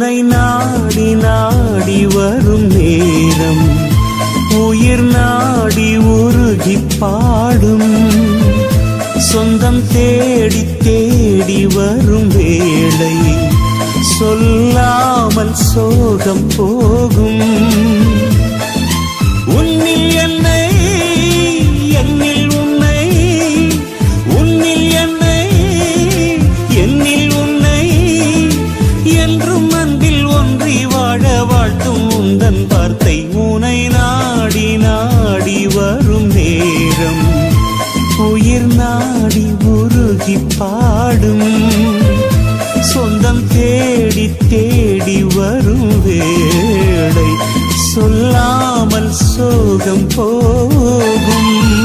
உனை நாடி நாடி வரும் நேரம். உயிர் நாடி உருகி பாடும். சொந்தம் தேடி தேடி வரும் வேளை. சொல்லாமல் சோகம் போகும். உன்னில் என்னை வார்த்தை உனை நாடி நாடி வரும் நேரம். உயிர் நாடி உருகி பாடும். சொந்தம் தேடி தேடி வரும் வேளை. சொல்லாமல் சோகம் போகும்.